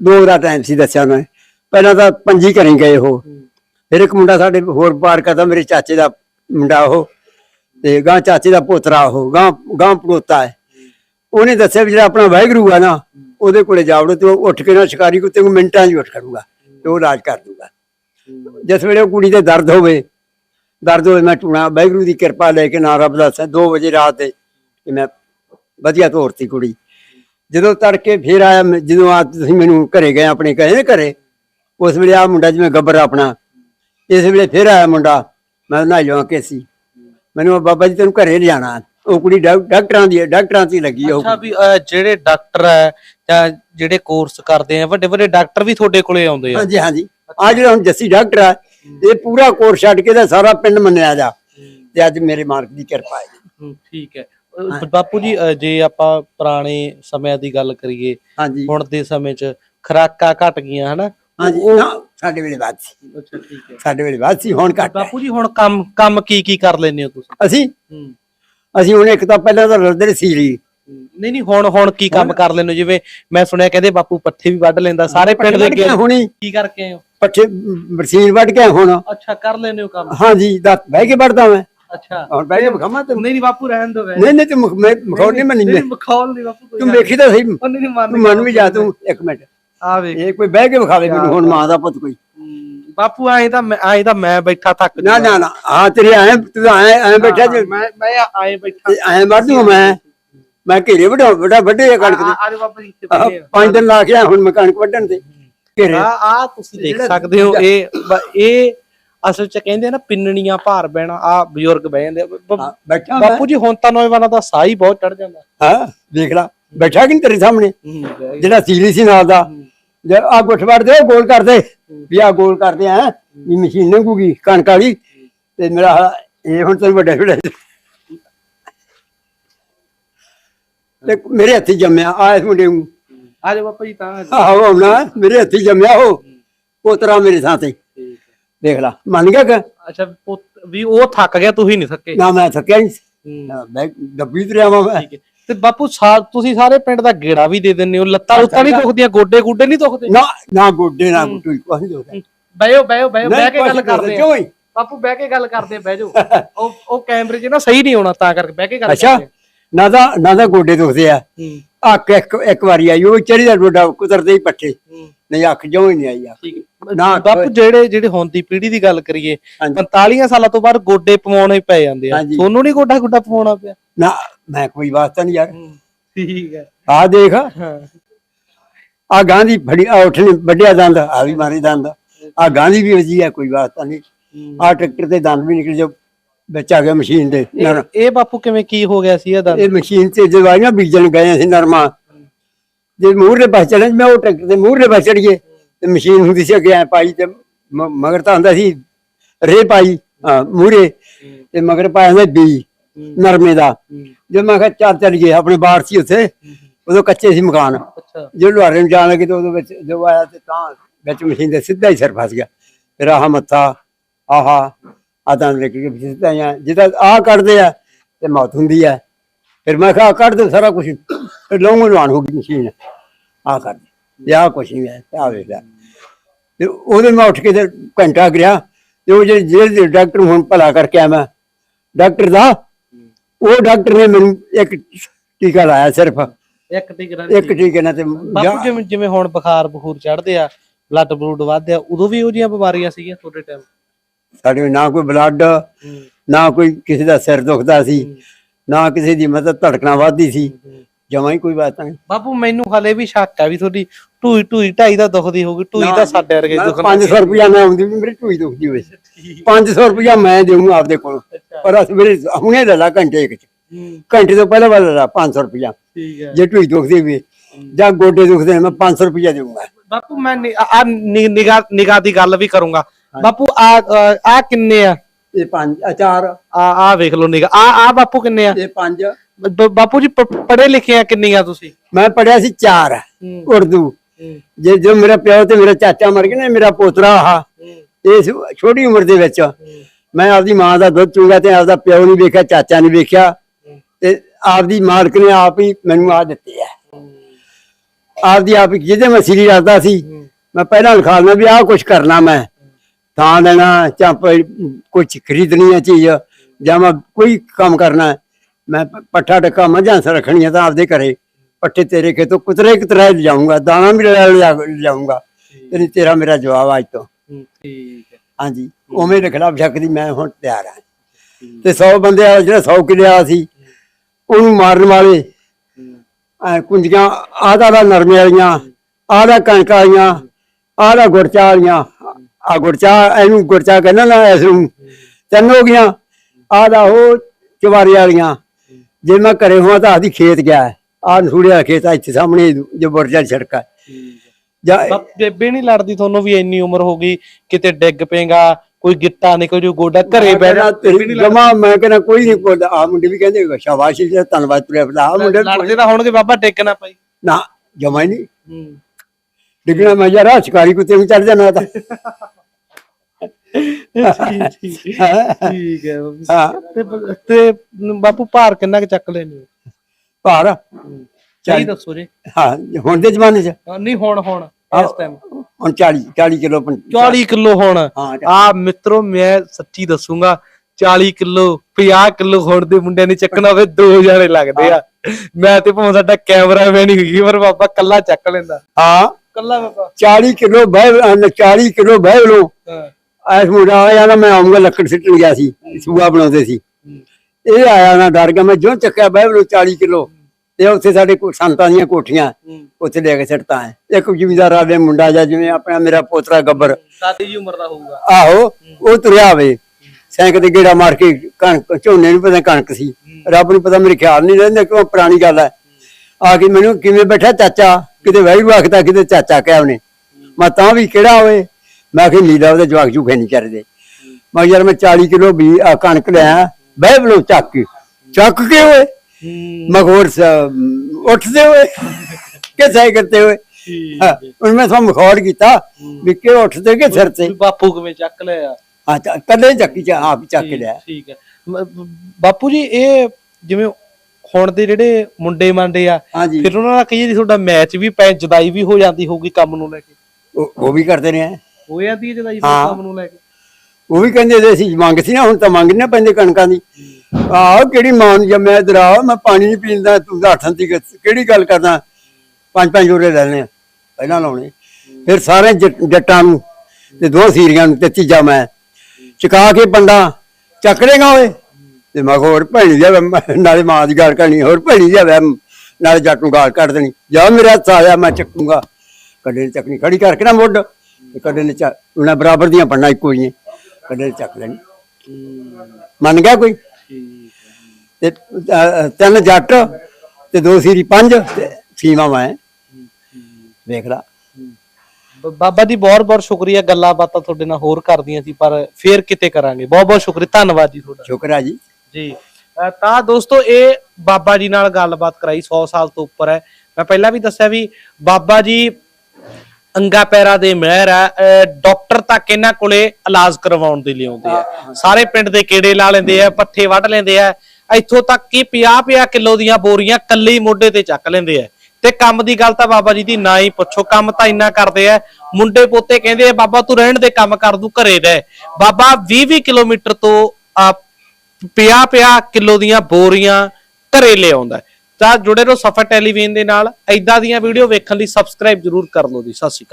ਦੋ ਦਾ ਟਾਈਮ ਸੀ ਦੱਸਿਆ ਉਹਨੇ। ਪਹਿਲਾਂ ਤਾਂ ਪੰਜੀ ਘਰੇ ਗਏ ਉਹ। ਫਿਰ ਇੱਕ ਮੁੰਡਾ ਸਾਡੇ ਹੋਰ ਪਾਰ ਕਰਦਾ, ਮੇਰੇ ਚਾਚੇ ਦਾ ਮੁੰਡਾ ਉਹ, ਤੇ ਗਾਂ ਚਾਚੇ ਦਾ ਪੋਤਰਾ ਉਹ ਗਾਂ ਗਾਂ ਪੋਤਾ ਹੈ। ਉਹਨੇ ਦੱਸਿਆ ਵੀ ਜਿਹੜਾ ਆਪਣਾ ਵਾਹਿਗੁਰੂ ਆ ਨਾ, ਉਹਦੇ ਕੋਲੇ ਜਾਵੜੋ ਤੇ ਉਹ ਉੱਠ ਕੇ ਨਾ ਸ਼ਿਕਾਰੀ ਕੁੱਤੇ ਨੂੰ ਮਿੰਟਾਂ 'ਚ ਉੱਠ ਖੜੂਗਾ ਤੇ ਉਹ ਇਲਾਜ ਕਰ ਦੂਗਾ। ਜਿਸ ਵੇਲੇ ਉਹ ਕੁੜੀ ਦੇ ਦਰਦ ਹੋਵੇ ਦਰਦ ਹੋਵੇ ਮੈਂ ਟੂਣਾ, ਵਾਹਿਗੁਰੂ ਦੀ ਕਿਰਪਾ ਲੈ ਕੇ ਨਾ ਰੱਬ ਦਾ 2 ਵਜੇ ਰਾਤ ਦੇ ਕਿ ਮੈਂ ਵਧੀਆ ਤੋਰਤੀ ਕੁੜੀ। ਜਦੋਂ ਤੜਕੇ ਫੇਰ ਆਇਆ ਜਦੋਂ ਆ ਤੁਸੀਂ ਮੈਨੂੰ ਘਰੇ ਗਏ, ਆਪਣੇ ਕਹੇ ਨਾ ਘਰੇ, ਉਸ ਵੇਲੇ ਆ ਮੁੰਡਾ ਜਿਵੇਂ ਗੱਬਰ ਆਪਣਾ ਇਸ ਵੇਲੇ ਫੇਰ ਆਇਆ ਮੁੰਡਾ। ਮੈਂ ਨਹਾ ਲਿਆ ਕੇ ਸੀ। ਮੈਨੂੰ ਬਾਬਾ ਜੀ ਤੈਨੂੰ ਘਰੇ ਲਿਜਾਣਾ ਉਹ ਕੁੜੀ ਡਾਕ- ਡਾਕਟਰਾਂ ਦੀ ਹੈ ਡਾਕਟਰਾਂ ਹੀ ਲੱਗੀ ਉਹ ਅੱਛਾ ਵੀ ਅਹ, ਜਿਹੜੇ ਡਾਕਟਰ ਹੈ ਜਾਂ ਜਿਹੜੇ ਕੋਰਸ ਕਰਦੇ ਆ ਵੱਡੇ ਵੱਡੇ ਡਾਕਟਰ ਵੀ ਤੁਹਾਡੇ ਕੋਲੇ ਆਉਂਦੇ ਆ? ਹਾਂਜੀ ਹਾਂਜੀ। ਆ ਜਿਹੜਾ ਹੁਣ ਜੱਸੀ ਡਾਕਟਰ ਆ ਇਹ ਪੂਰਾ ਕੋਰਸ ਛੱਡ ਕੇ ਤਾਂ ਸਾਰਾ ਪਿੰਡ ਮੰਨਿਆ ਜਾ। ਤੇ ਅੱਜ ਮੇਰੇ ਮਾਲਕ ਦੀ ਕਿਰਪਾ ਹੈ। ਹਮ, ਠੀਕ ਹੈ। ਅਹ, ਬਾਪੂ ਜੀ ਅਹ, ਜੇ ਆਪਾਂ ਪੁਰਾਣੇ ਸਮਿਆਂ ਦੀ ਗੱਲ ਕਰੀਏ ਹਾਂਜੀ। ਹੁਣ ਦੇ ਸਮੇਂ 'ਚ ਖਰਾਕਾਂ ਘਟ ਗਈਆਂ ਹਨਾ? ਹਾਂਜੀ ਨਾ ਸਾਡੇ ਵੇਲੇ ਬਾਅਦ ਸੀ। ਅੱਛਾ ਠੀਕ ਹੈ। ਸਾਡੇ ਵੇਲੇ ਬਾਅਦ ਸੀ ਹੁਣ ਘੱਟ ਹੈ। ਬਾਪੂ ਜੀ ਹੁਣ ਕੰਮ ਕੰਮ ਕੀ ਕੀ ਕਰ ਲੈਂਦੇ ਹੋ ਤੁਸੀਂ? ਅਸੀਂ? ਹਮ, ਅਸੀਂ ਹੁਣ ਇੱਕ ਤਾਂ ਪਹਿਲਾਂ ਤਾਂ ਰਲਦੇ ਸੀ ਲਈ ਨਹੀਂ ਨਹੀਂ ਹੁਣ ਹੁਣ ਕੀ ਕੰਮ ਕਰ ਲੈਂਦੇ ਹੋ? ਜਿਵੇਂ ਮੈਂ ਸੁਣਿਆ ਕਹਿੰਦੇ ਬਾਪੂ ਪੱਠੇ ਵੀ ਵੱਢ ਲੈਂਦਾ। ਸਾਰੇ ਪਿੰਡ ਦੇ ਕੇ ਹੁਣੀ। ਕੀ ਕਰਕੇ ਆਏ ਹੋ? ਪੱਠੇ ਬਰਸੀਨ ਵੱਢ ਕੇ ਹੁਣ। ਅੱਛਾ ਕਰ ਲੈਂਦੇ ਹੋ ਕੰਮ? ਹਾਂਜੀ ਦਾ ਬਹਿ ਕੇ ਵੱਢਦਾ ਮੈਂ। ਅੱਛਾ। ਹੁਣ ਬਹਿ ਕੇ ਵਿਖਾਵਾਂ ਤੈਨੂੰ? ਨਹੀਂ ਨਹੀਂ ਬਾਪੂ ਰਹਿਣ ਦੋ ਨਹੀਂ ਨਹੀਂ ਤੂੰ ਮੁਖ- ਮੈਂ ਨਹੀਂ ਮੰਨੀ ਮੈਂ। ਮਖੌਲ ਨਹੀਂ ਬਾਪੂ ਕੋਈ ਤੂੰ ਵੇਖੀ ਤਾਂ ਸਹੀ। ਉਹ ਨਹੀਂ ਮੰਨ ਤੂੰ ਮੰਨ ਵੀ ਜਾ ਤੂੰ ਇੱਕ ਮਿੰਟ। ਆ ਵੇਖ। ਇਹ ਕੋਈ ਬਹਿ ਕੇ ਵਿਖਾਵੇ ਮੈਨੂੰ ਹੁਣ ਮਾਂ ਦਾ ਪੁੱਤ ਕੋਈ। ਬਾਪੂ ਆਏ ਤਾਂ ਮੈਂ ਆਏ ਤਾਂ ਮੈਂ ਬੈਠਾ ਥੱਕ ਨਾ ਨਾ ਨਾ ਹਾਂ ਤੇਰੇ ਐ ਤੂੰ ਐ ਐ ਬੈਠਾ ਜੇ। ਮੈਂ ਮੈਂ ਆਏ ਬੈਠਾ। ਐ ਮਰ ਦੂੰ ਮੈਂ। ਮੈਂ ਘੇਰੇ ਵਡਾ ਵਡਾ ਵੱਡੇ ਕਣਕ ਦੇ। ਆਰੇ ਬਾਪੂ ਜੀ। ਪੰਜ ਦਿਨ ਲਾ ਕੇ ਆਇਆ ਹੁਣ ਮੈਂ ਕਣਕ ਵੱਢਣ ਤੇ। ਘੇਰੇ। ਆ ਆ ਤੁਸੀਂ ਦੇਖ ਸਕਦੇ ਹੋ ਇਹ ਇਹ ਅਸਲ ਚ ਕਹਿੰਦੇ ਨਾ ਪਿੰਨਣੀਆਂ ਭਾਰ ਬਹਿਣਾ ਆ ਬਜ਼ੁਰਗ ਬਹਿ ਜਾਂਦੇ ਬਾਪੂ ਜੀ ਹੁਣ ਤਾਂ ਨੌਜਵਾਨਾਂ ਦਾ ਸਾਹ ਹੀ ਬਹੁਤ ਚੜ ਜਾਂਦਾ। ਹਾਂ ਦੇਖ ਲਾ। ਬੈਠਾ ਕਿ ਤੇਰੇ ਸਾਹਮਣੇ? ਜਿਹੜਾ ਸੀਲੀ ਸੀ ਨਾਲ ਦਾ। ਜੇ ਆ ਗੁੱਠ ਵੜ ਦੇ ਉਹ ਗੋਲ ਕਰ ਦੇ ਵੀ ਆ ਗੋਲ ਕਰਦੇ ਆ ਵੀ ਮਸ਼ੀਨ ਲੰਘੂਗੀ ਕਣਕ ਵਾਲੀ। ਤੇ ਮੇਰਾ ਇਹ ਹੁਣ ਤੈਨੂੰ ਵੱਡਾ ਵੱਡਾ ਤੇ ਮੇਰੇ ਹੱਥੀ ਜੰਮਿਆ ਆ ਇਸ ਮੁੰਡੇ ਨੂੰ। ਆ ਜਾ ਬਾਪੂ ਜੀ ਤਾਂ ਆਹੋ ਆਉਣਾ ਮੇਰੇ ਹੱਥੀ ਜੰਮਿਆ ਉਹ। ਪੋਤਰਾ ਮੇਰੇ ਥਾਂ ਤੇ। ਦੇਖ ਲਾ ਮੰਨ ਗਿਆ ਕਿ? ਅੱਛਾ ਪੁੱਤ- ਵੀ ਉਹ ਥੱਕ ਗਿਆ ਤੁਸੀਂ ਨਹੀਂ ਥੱਕੇ? ਨਾ ਮੈਂ ਥੱਕਿਆ ਨਹੀਂ ਦੱਬੀ ਤੇ ਰਿਹਾ ਵਾਂ ਮੈਂ। ਠੀਕ ਹੈ। ਤੇ ਬਾਪੂ ਸਾ- ਤੁਸੀਂ ਸਾਰੇ ਪਿੰਡ ਦਾ ਗੇੜਾ ਵੀ ਦੇ ਦਿੰਦੇ ਹੋ ਲੱਤਾਂ ਲੁੱਤਾਂ ਨਹੀਂ ਦੁਖਦੀਆਂ ਗੋਡੇ ਗੁੱਡੇ ਨਹੀਂ ਦੁਖਦੇ? ਨਾ ਨਾ ਗੋਡੇ ਨਾ ਗੁੱਟੂ ਕੋਈ ਨਹੀਂ ਹੋਦਾ ਬਹਿਓ ਬਹਿਓ ਬਹਿਓ ਬਹਿ ਕੇ ਗੱਲ ਕਰਦੇ ਆ। ਬਾਪੂ ਬਹਿ ਕੇ ਗੱਲ ਕਰਦੇ ਬਹਿ ਜਾਓ। ਉਹ ਉਹ ਕੈਮਰੇ 'ਚ ਨਾ ਸਹੀ ਨਹੀਂ ਆਉਣਾ ਤਾਂ ਕਰਕੇ ਬਹਿ ਕੇ ਗੱਲ ਅੱਛਾ। ਨਾ ਤਾਂ ਨਾ ਤਾਂ ਗੋਡੇ ਦੁਖਦੇ ਆ। ਹੂੰ। ਅੱਖ ਇੱਕ ਇੱਕ ਵਾਰੀ ਆਈ ਉਹ ਚੜੀ ਦਾ ਡੋਡਾ ਕੁਦਰਦੇ ਹੀ ਪੱਠੇ। ਨਹੀਂ ਅੱਖ ਜੋਂ ਹੀ ਨਹੀਂ ਆਈ ਆ ਠੀਕ। ਨਾ ਬਾਪੂ ਜਿਹੜੇ ਜਿਹੜੇ ਹੁਣ ਦੀ ਪੀੜ੍ਹੀ ਦੀ ਗੱਲ ਕਰੀਏ ਹਾਂਜੀ। 45 ਸਾਲਾਂ ਤੋਂ ਬਾਅਦ ਗੋਡੇ ਪਵਾਉਣੇ ਪੈ ਜਾਂਦੇ ਆ। ਹਾਂਜੀ। ਤੁਹਾਨੂੰ ਨਹੀਂ ਗੋਡਾ ਗੁੱਡਾ ਪਵਾਉਣਾ ਪਿਆ? ਨਾ ਮੈਂ ਕੋਈ ਵਾਸਤਾ ਨਹੀਂ ਯਾਰ। ਠੀਕ ਹੈ। ਆ ਦੇਖ। ਹਾਂ। ਆ ਗਾਂਧੀ ਫੜੀ ਆ ਉਠਣੀ ਵੱਡਿਆ ਦੰਦ ਆ ਵੀ ਮਾਰੇ ਦੰਦ। ਆ ਗਾਂਧੀ ਵੀ ਵਜੀ ਆ ਕੋਈ ਵਾਸਤਾ ਨਹੀਂ। ਆ ਟਰੈਕਟਰ ਦੇ ਦੰਦ ਵੀ ਨਿਕਲ ਜੋ ਵਿੱਚ ਆ ਗਿਆ ਮਸ਼ੀਨ ਦੇ ਨਰ- ਇਹ- ਇਹ ਬਾਪੂ ਕਿਵੇਂ ਕੀ ਹੋ ਗਿਆ ਸੀ ਇਹਦਾ ਇਹ ਮਸ਼ੀਨ ਤੇ ਜਵਾਈਆਂ ਬੀਜਣ ਗਏ ਸੀ ਨਰਮਾ। ਜੇ ਮੂਹਰੇ ਪਾਸੇ ਚੜੇ ਮੈਂ ਉਹ ਟਰੈਕਟਰ ਦੇ ਮੂਹਰੇ ਪਾਸੇ ਚੜ ਗਏ ਤੇ ਮਸ਼ੀਨ ਹੁੰਦੀ ਸੀ ਅੱਗੇ ਐ ਪਾਈ ਤੇ ਮ- ਮਗਰ ਤਾਂ ਹੁੰਦਾ ਸੀ ਰੇ ਪਾਈ ਹਾਂ ਮੂਹਰੇ ਤੇ ਮਗਰ ਪਾਇਆ ਹੁੰਦਾ ਬੀ ਨਰਮੇ ਦਾ। ਜੇ ਮੈਂ ਕਿਹਾ ਚੱਲ ਚੱਲ ਗਏ ਆਪਣੇ ਬਾਹਰ ਸੀ ਉੱਥੇ ਉਦੋਂ ਕੱਚੇ ਸੀ ਮਕਾਨ। ਅੱਛਾ। ਜੇ ਲੁਹਾਰੇ ਨੂੰ ਜਾਣ ਲੱਗੇ ਤਾਂ ਉਹਦੇ ਵਿੱਚ ਜੋ ਆਇਆ ਤੇ ਤਾਂ ਵਿੱਚ ਮਸ਼ੀਨ ਦੇ ਸਿੱਧਾ ਹੀ ਸਿਰ ਫਸ ਗਿਆ। ਫਿਰ ਆਹ ਮੱਥਾ ਆਹਾ ਆਦਾਂ ਲੈ ਕੇ ਸਿੱਧਾ ਆ। ਜਿਹਦਾ ਆਹ ਕੱਢਦੇ ਆ ਤੇ ਮੌਤ ਹੁੰਦੀ ਆ। ਫਿਰ ਮੈਂ ਕਿਹਾ ਆਹ ਕੱਢ ਦੇ ਸਾਰਾ ਕੁਝ ਫਿਰ ਲੌਂਗ ਲਵਾਨ ਹੋ ਗਈ ਮਸ਼ੀਨ। ਆਹ ਕਰ ਦੇ। ਆਹ ਕੁਛ ਨਹੀਂ ਹੈ ਆ ਵੇਖ ਲੈ। ਤੇ ਉਹਦੇ ਮੈਂ ਉੱਠ ਕੇ ਤੇ ਘੰਟਾ ਗਿਆ ਤੇ ਉਹ ਜਿਹੜੇ ਜੇਲ੍ਹ ਦੇ ਡਾਕਟਰ ਹੁਣ ਭਲਾ ਕਰਕੇ ਆਇਆ ਮੈਂ। ਡਾਕਟਰ ਦਾ ਉਹ ਡਾਕਟਰ ਨੇ ਮੈਨੂੰ ਇੱਕ ਟੀਕਾ ਲਾਇਆ ਸਿਰਫ। ਇੱਕ ਟੀਕੇ ਨਾਲ ਤੇ ਬਾਪੂ ਜਿਵੇਂ ਜਿਵੇਂ ਹੁਣ ਬੁਖਾਰ ਬਖੂਰ ਚੜਦੇ ਆ ਬਲੱਡ ਬਲੂਡ ਵੱਧਦੇ ਆ ਉਦੋਂ ਵੀ ਉਹ ਜੀਆਂ ਬਿਮਾਰੀਆਂ ਸੀਗੀਆਂ ਤੁਹਾਡੇ ਟਾਈਮ ਸਾਡੇ ਨਾ ਕੋਈ ਬਲੱਡ ਨਾ ਕੋਈ ਕਿਸੇ ਦਾ ਸਿਰ ਦੁਖਦਾ ਸੀ। ਨਾ ਕਿਸੇ ਦੀ ਮਤਲਬ ਧੜਕਣਾ ਵੱਧਦੀ ਸੀ। ਜਮਾਂ ਹੀ ਕੋਈ ਬਾਤ ਨਹੀਂ। ਬਾਪੂ ਮੈਨੂੰ ਹਲੇ ਵੀ ਸ਼ੱਕ ਆ ਵੀ ਤੁਹਾਡੀ ਢੂਈ ਢੂਈ ਢਾਈ ਦਾ ਦੁਖਦੀ ਹੋਊਗੀ ਢੂਈ ਤਾਂ ਸਾਡੇ ਵਰਗੇ ਦੁਖਣ 500 ਰੁਪਇਆ ਮੈਂ ਆਉਂਦੀ ਵੀ ਮੇਰੀ ਢੂਈ ਦੁਖਦੀ ਹੋਵੇ। 500 ਰੁਪਇਆ ਮੈਂ ਦੇਵਾਂ ਆਪਦੇ ਕੋਲ। ਪਰ ਅਸ ਮੇਰੇ ਹੁਣੇ ਲੈ ਲਾ ਘੰਟੇ ਇੱਕ ਚ। ਘੰਟੇ ਤੋਂ ਪਹਿਲਾਂ ਵਾਲਾ ਲਾ 500 ਰੁਪਇਆ ਠੀਕ ਹੈ। ਜੇ ਢੂਈ ਦੁਖਦੀ ਹੋਵੇ ਜਾਂ ਗੋਡੇ ਦੁਖਦੇ ਮੈਂ 500 ਰੁਪਇਆ ਦੇਵਾਂਗਾ ਬਾਪੂ ਮੈਂ ਆ ਨਿਗਾਹ ਨਿਗਾਹ ਦੀ ਗੱਲ ਵੀ ਕਰੂੰਗਾ। ਬਾਪੂ ਆ ਆ ਕਿੰਨੇ ਆ? ਇਹ ਪੰਜ ਅਚਾਰ ਆ ਆ ਵੇਖ ਲਓ ਨਿਗਾਹ। ਆ ਆ ਬਾਪੂ ਕਿੰਨੇ ਆ? ਇਹ ਪੰਜ। ਬ- ਬਾਪੂ ਜੀ ਪੜੇ ਲਿਖੇ ਆ ਕਿੰਨੀਆਂ ਤੁਸੀਂ? ਮੈਂ ਪੜਿਆ ਸੀ ਚਾਰ ਉਰਦੂ। ਜੇ ਜੋ ਮੇਰਾ ਪਿਓ ਤੇ ਮੇਰਾ ਚਾਚਾ ਮਰ ਗਏ ਨੇ ਮੇਰਾ ਪੋਤਰਾ ਆ ਇਸ ਛੋਟੀ ਉਮਰ ਦੇ ਵਿੱਚ। ਮੈਂ ਆਪਦੀ ਮਾਂ ਦਾ ਦੁੱਧ ਚੁੰਗਾ ਤੇ ਆਪਦਾ ਪਿਓ ਨਹੀਂ ਵੇਖਿਆ ਚਾਚਾ ਨਹੀਂ ਵੇਖਿਆ। ਤੇ ਆਪਦੀ ਮਾਲਕ ਨੇ ਆਪ ਹੀ ਮੈਨੂੰ ਆ ਦਿੱਤੇ ਆ ਆਪਦੀ ਆਪ ਹੀ ਜਿਹਦੇ ਮੈਂ ਸਿਰੀ ਰੱਖਦਾ ਸੀ। ਮੈਂ ਪਹਿਲਾਂ ਲਿਖਾਉਣਾ ਵੀ ਆਹ ਕੁਝ ਕਰਨਾ ਮੈਂ। ਥਾਂ ਲੈਣਾ ਜਾਂ ਕੁਝ ਖਰੀਦਣੀ ਹੈ ਚੀਜ਼ ਜਾਂ ਮੈਂ ਕੋਈ ਕੰਮ ਕਰਨਾ। ਮੈਂ ਪੱਠਾ ਟੱਕਾ ਮੱਝਾਂ ਸ ਰੱਖਣੀਆਂ ਤਾਂ ਆਪਦੇ ਘਰੇ। ਪੱਠੇ ਤੇਰੇ ਖੇਤੋਂ ਕੁਤਰੇ ਕੁਤਰੇ ਲਿਜਾਊਂਗਾ ਦਾਣਾ ਵੀ ਲੈ ਲਿਜਾਊਂਗਾ ਤੇ ਤੇਰਾ ਮੇਰਾ ਜਵਾਬ ਅੱਜ ਤੋਂ। ਠੀਕ ਹੈ। ਹਾਂਜੀ ਉਵੇਂ ਸ਼ੱਕ ਦੀ ਮੈਂ ਹੁਣ ਤਿਆਰ ਹਾਂ। ਤੇ 100 ਬੰਦੇ ਵਾਲਾ ਜਿਹੜਾ 100 ਕਿੱਲੇ ਵਾਲਾ ਸੀ ਉਹਨੂੰ ਮਾਰਨ ਵਾਲੇ ਕੁੰਜੀਆਂ ਆਦਾ ਦਾ ਨਰਮੇ ਵਾਲੀਆਂ ਆਦਾ ਕਣਕਾਂ ਵਾਲੀਆਂ ਆਦਾ ਗੁਰਚਾ ਵਾਲੀਆਂ ਆ ਗੁਰਚਾ ਇਹਨੂੰ ਗੁਰਚਾ ਕਹਿੰਦਾ ਨਾ ਇਸ ਨੂੰ। ਤਿੰਨ ਹੋ ਗਈਆਂ। ਆਦਾ ਉਹ ਚਵਾਰੀ ਵਾਲੀਆਂ। ਜੇ ਮੈਂ ਘਰੇ ਹੋਵਾਂ ਤਾਂ ਆਦੀ ਖੇਤ ਗਿਆ ਆ ਨਸੂੜਿਆ ਖੇਤ ਆ ਇੱਥੇ ਸਾਹਮਣੇ ਜੋ ਬੁਰਜਾ ਛੜਕਾ ਜਾਂ ਬੇਬੇ ਨਹੀਂ ਲੜਦੀ ਤੁਹਾਨੂੰ ਵੀ ਇੰਨੀ ਉਮਰ ਹੋ ਗਈ ਕਿਤੇ ਡਿੱਗ ਪੇਗਾ ਕੋਈ ਗਿੱਟਾ ਨਿਕਲ ਜੂ ਗੋਡਾ ਘਰੇ ਨੀ ਜਮਾ ਮੈਂ ਕਹਿੰਦਾ ਕੋਈ ਨਹੀਂ ਬੋਲਦਾ ਆ ਮੁੰਡੇ ਵੀ ਕਹਿੰਦੇ ਸ਼ਾਬਾਸ਼ ਜੀ ਧੰਨਵਾਦ ਫਿਰਦਾ। ਆ ਮੁੰਡੇ ਲੜਦੇ ਤਾਂ ਹੋਣਗੇ ਬਾਬਾ ਟਿਕ ਨਾ ਪਈ। ਨਾ ਜਮਾ ਹੀ ਨਹੀਂ। ਹੂੰ। ਡਿੱਗਣਾ ਮੈਂ ਯਾਰ ਆਹ ਸ਼ਿਕਾਰੀ ਕੁੱਤੇ ਨੂੰ ਚੜ ਜਾਣਾ ਤਾਂ। ਠੀਕ ਠੀਕ ਹਾਂ। ਠੀਕ ਹੈ। ਹਾਂ। ਤੇ ਬ- ਤੇ ਬਾਪੂ ਭਾਰ ਕਿੰਨਾ ਕੁ ਚੱਕ ਲੈਨੇ ਭਾਰ? ਚਾਹੀ ਦੱਸੋ ਜੀ। ਹਾਂ ਹੁਣ ਦੇ ਜ਼ਮਾਨੇ 'ਚ। ਹਾਂ, ਨਹੀਂ ਹੁਣ ਹੁਣ ਇਸ ਟਾਈਮ ਹੁਣ 40 40 ਕਿਲੋ 40 ਕਿਲੋ ਹੁਣ। ਹਾਂ ਆ ਮਿੱਤਰੋ ਮੈਂ ਸੱਚੀ ਦੱਸੂਗਾ 40 ਕਿਲੋ 50 ਕਿਲੋ ਹੁਣ ਦੇ ਮੁੰਡਿਆਂ ਨੇ ਚੱਕਣਾ ਹੋਵੇ ਦੋ ਜਾਣੇ ਲੱਗਦੇ ਆ। ਮੈਂ ਤੇ ਭਾਵੇਂ ਸਾਡਾ ਕੈਮਰਾ ਮੈਨ ਹੀ ਪਰ ਬਾਬਾ ਕੱਲਾ ਚੱਕ ਲੈਂਦਾ। ਹਾਂ। ਕੱਲਾ ਬਾਬਾ 40 ਕਿਲੋ ਬਹਿ 40 ਕਿਲੋ ਬਹਿ ਲੋ ਐਸ ਮੁੰਡਾ ਆਇਆ ਨਾ ਮੈਂ ਆਉਂਗਾ ਲੱਕੜ ਸਿੱਟਣ ਗਿਆ ਸੀ ਸੂਆ ਬਣਾਉਂਦੇ ਸੀ। ਇਹ ਆਇਆ ਨਾ ਡਰ ਗਿਆ ਮੈਂ ਜੋ ਚੱਕਿਆ ਬਹਿ ਲੋ 40 ਕਿਲੋ। ਤੇ ਉੱਥੇ ਸਾਡੇ ਕੋ ਸੰਤਾਂ ਦੀਆਂ ਕੋਠੀਆਂ ਉੱਥੇ ਲੈ ਕੇ ਸਿੱਟਤਾ ਹੈ ਇੱਕ ਜ਼ਿਮੀਦਾਰ ਆਵੇ ਮੁੰਡਾ ਜਾਂ ਜਿਵੇਂ ਆਪਣਾ ਮੇਰਾ ਪੋਤਰਾ ਗੱਬਰ। ਦਾਦੀ ਜੀ ਉਮਰ ਦਾ ਹੋਊਗਾ। ਆਹੋ ਉਹ ਤੁਰਿਆ ਆਵੇ ਸੈਂਕ ਤੇ ਗੇੜਾ ਮਾਰ ਕੇ ਕਣਕ ਝੋਨੇ ਨੂੰ ਪਤਾ ਕਣਕ ਸੀ। ਰੱਬ ਨੂੰ ਪਤਾ ਮੇਰੇ ਖਿਆਲ ਨਹੀਂ ਰਹਿੰਦਾ ਕਿਉਂ ਪੁਰਾਣੀ ਗੱਲ ਹੈ। ਆ ਕੇ ਮੈਨੂੰ ਕਿਵੇਂ ਬੈਠਾ ਚਾਚਾ? ਕਿਤੇ ਵੈਰੂ ਆਖਦਾ ਕਿਤੇ ਚਾਚਾ ਕਹਿ ਉਹਨੇ। ਮੈਂ ਤਾਂ ਵੀ ਕਿਹੜਾ ਹੋਵੇ ਮੈਂ ਕਿ ਨੀਲਾ ਉਹਦੇ ਜਵਾਕ ਜੂਖੇ ਨਹੀਂ ਚਰਦੇ ਮੈਂ ਯਾਰ ਮੈਂ 40 ਕਿਲੋ ਵੀ ਕਣਕ ਲਿਆ ਬਹਿ ਬਲੋ ਚੱਕ ਕੇ। ਚੱਕ ਕੇ ਹੋਏ। ਮਗੋਰ ਉੱਠਦੇ ਹੋਏ ਕਿ ਸਹੀ ਕਰਤੇ ਹੋਏ? ਹਾਂ, ਹੁਣ ਮੈਂ ਤੁਹਾਨੂੰ ਮਖੌਲ ਕੀਤਾ ਵੀ ਕਿ ਉੱਠਦੇ ਕਿ ਸਿਰ ਤੇ? ਬਾਪੂ ਕਿਵੇਂ ਚੱਕ ਲਿਆ? ਹਾਂ ਕੱਲੇ ਚੱਕੀ ਚ ਆਪ ਚੱਕ ਲਿਆ। ਠੀਕ ਹੈ। ਬਾਪੂ ਜੀ ਇਹ ਜਿਵੇਂ ਹੁਣ ਦੇ ਜਿਹੜੇ ਮੁੰਡੇ ਮੰਡੇ ਆ ਹਾਂਜੀ। ਫਿਰ ਉਹਨਾਂ ਦਾ ਕਈ ਵਾਰੀ ਤੁਹਾਡਾ ਮੈਚ ਵੀ ਪੈ ਜਦਾਈ ਵੀ ਹੋ ਜਾਂਦੀ ਹੋਊਗੀ ਕੰਮ ਨੂੰ ਲੈ ਕੇ। ਉਹ ਉਹ ਵੀ ਕਰਦੇ ਨੇ। ਹੋ ਜਾਂਦੀ ਹੈ ਜਦਾਈ ਫਿਰ ਹਾਂ। ਕੰਮ ਨੂੰ ਲੈ ਕੇ। ਉਹ ਵੀ ਕਹਿੰਦੇ ਸੀ ਅਸੀਂ ਮੰਗ ਸੀ ਨਾ ਹੁਣ ਤਾਂ ਮੰਗ ਨਾ ਪੈਂਦੇ ਕਣਕਾਂ ਦੀ। ਆਹ ਕਿਹੜੀ ਮਾਂ ਨੂੰ ਜੰਮਿਆ ਆ ਮੈਂ ਪਾਣੀ ਨਹੀਂ ਪੀਂਦਾ ਤੂੰ ਅੱਠਾਂ ਦੀ ਕਿਹੜੀ ਗੱਲ ਕਰਦਾ? ਪੰਜ ਪੰਜ ਜੋਰੇ ਲੈਣੇ ਆ, ਪਹਿਲਾਂ ਲਾਉਣੇ। ਫਿਰ ਸਾਰੇ ਜੱਟ- ਜੱਟਾਂ ਨੂੰ ਤੇ ਦੋ ਸੀਰੀਆਂ ਨੂੰ ਤੇ ਤੀਜਾ ਮੈਂ। ਚਕਾ ਕੇ ਪੰਡਾ ਚੱਕ ਲੇਗਾ ਓਏ। ਤੇ ਮੈਂ ਕਿਹਾ ਹੋਰ ਭੈਣੀ ਜਾ ਨਾਲੇ ਮਾਂ ਦੀ ਗਾਲ ਕਰਨੀ ਹੋਰ ਭੈਣੀ ਜਾ ਨਾਲੇ ਜੱਟ ਨੂੰ ਗਾਲ ਕੱਢ ਦੇਣੀ। ਜਾ ਮੇਰਾ ਹੱਥ ਆਇਆ ਮੈਂ ਚੱਕੂਗਾ। ਕੱਡੇ ਨੇ ਚੱਕਣੀ ਖੜੀ ਕਰਕੇ ਨਾ ਮੁੱਢ ਤੇ ਕੱਡੇ ਨੇ ਚੱਕ ਉਹਨਾਂ ਬਰਾਬਰ ਦੀਆਂ ਪੰਡਾ ਇੱਕੋ ਹੀ ਨੇ ਚੱਕ ਲੈਣੀ। ਮੰਨ ਗਿਆ ਕੋਈ? ਤੇ ਤਿੰਨ ਜੱਟ ਤੇ ਦੋ ਸੀਰੀ ਪੰਜ ਤੇ ਸੀਮਾ ਮੈਂ। ਵੇਖ ਲਾ। ਬਾਬਾ ਜੀ ਬਹੁਤ ਬਹੁਤ ਸ਼ੁਕਰੀਆ ਗੱਲਾਂ ਬਾਤਾਂ ਤੁਹਾਡੇ ਨਾਲ ਹੋਰ ਕਰਦੀਆਂ ਸੀ ਪਰ ਫੇਰ ਕਿਤੇ ਕਰਾਂਗੇ। ਬਹੁਤ ਬਹੁਤ ਸ਼ੁਕਰੀਆ। ਧੰਨਵਾਦ ਜੀ ਤੁਹਾਡਾ। ਸ਼ੁਕਰ ਹੈ ਜੀ। ਜੀ। ਤਾਂ ਦੋਸਤੋ ਇਹ ਬਾਬਾ ਜੀ ਨਾਲ ਗੱਲਬਾਤ ਕਰਾਈ 100 ਸਾਲ ਤੋਂ ਉੱਪਰ ਹੈ। ਮੈਂ ਪਹਿਲਾਂ ਵੀ ਦੱਸਿਆ ਵੀ ਬਾਬਾ ਜੀ ਅੰਗਾ ਪੈਰਾ ਦੇ ਮਹਿਰ ਹੈ। ਅ, ਡਾਕਟਰ ਤੱਕ ਇਹਨਾਂ ਕੋਲੇ ਇਲਾਜ ਕਰਵਾਉਣ ਦੇ ਲਈ ਆਉਂਦੇ ਆ। ਸਾਰੇ ਪਿੰਡ ਦੇ ਕੀੜੇ ਲਾ ਲੈਂਦੇ ਆ ਪੱਠੇ ਵੱਢ ਲੈਂਦੇ ਆ। ਇੱਥੋਂ ਤੱਕ ਕਿ 50-50 ਕਿਲੋ ਦੀਆਂ ਬੋਰੀਆਂ ਕੱਲੇ ਹੀ ਮੋਢੇ ਤੇ ਚੱਕ ਲੈਂਦੇ ਆ। ਤੇ ਕੰਮ ਦੀ ਗੱਲ ਤਾਂ ਬਾਬਾ ਜੀ ਦੀ ਨਾ ਹੀ ਪੁੱਛੋ ਕੰਮ ਤਾਂ ਇੰਨਾ ਕਰਦੇ ਆ। ਮੁੰਡੇ ਪੋਤੇ ਕਹਿੰਦੇ ਆ ਬਾਬਾ ਤੂੰ ਰਹਿਣ ਦੇ ਕੰਮ ਕਰ ਦੂ ਘਰੇ ਰਹਿ। ਬਾਬਾ 20-20 ਕਿਲੋਮੀਟਰ ਤੋਂ ਆ 50-50 ਕਿਲੋ ਦੀਆਂ ਬੋਰੀਆਂ ਘਰੇ ਲਿਆਉਂਦਾ ਤਾਂ ਜੁੜੇ ਰਹੋ ਸਫਰ ਟੈਲੀਵਿਜ਼ਨ ਦੇ ਨਾਲ। ਐਦਾਂ ਦੀਆਂ ਵੀਡੀਓ ਵੇਖਣ ਲਈ ਸਬਸਕ੍ਰਾਈਬ ਜਰੂਰ ਕਰ ਲਓ ਜੀ। ਸਤਿ ਸ਼੍ਰੀ ਅਕਾਲ।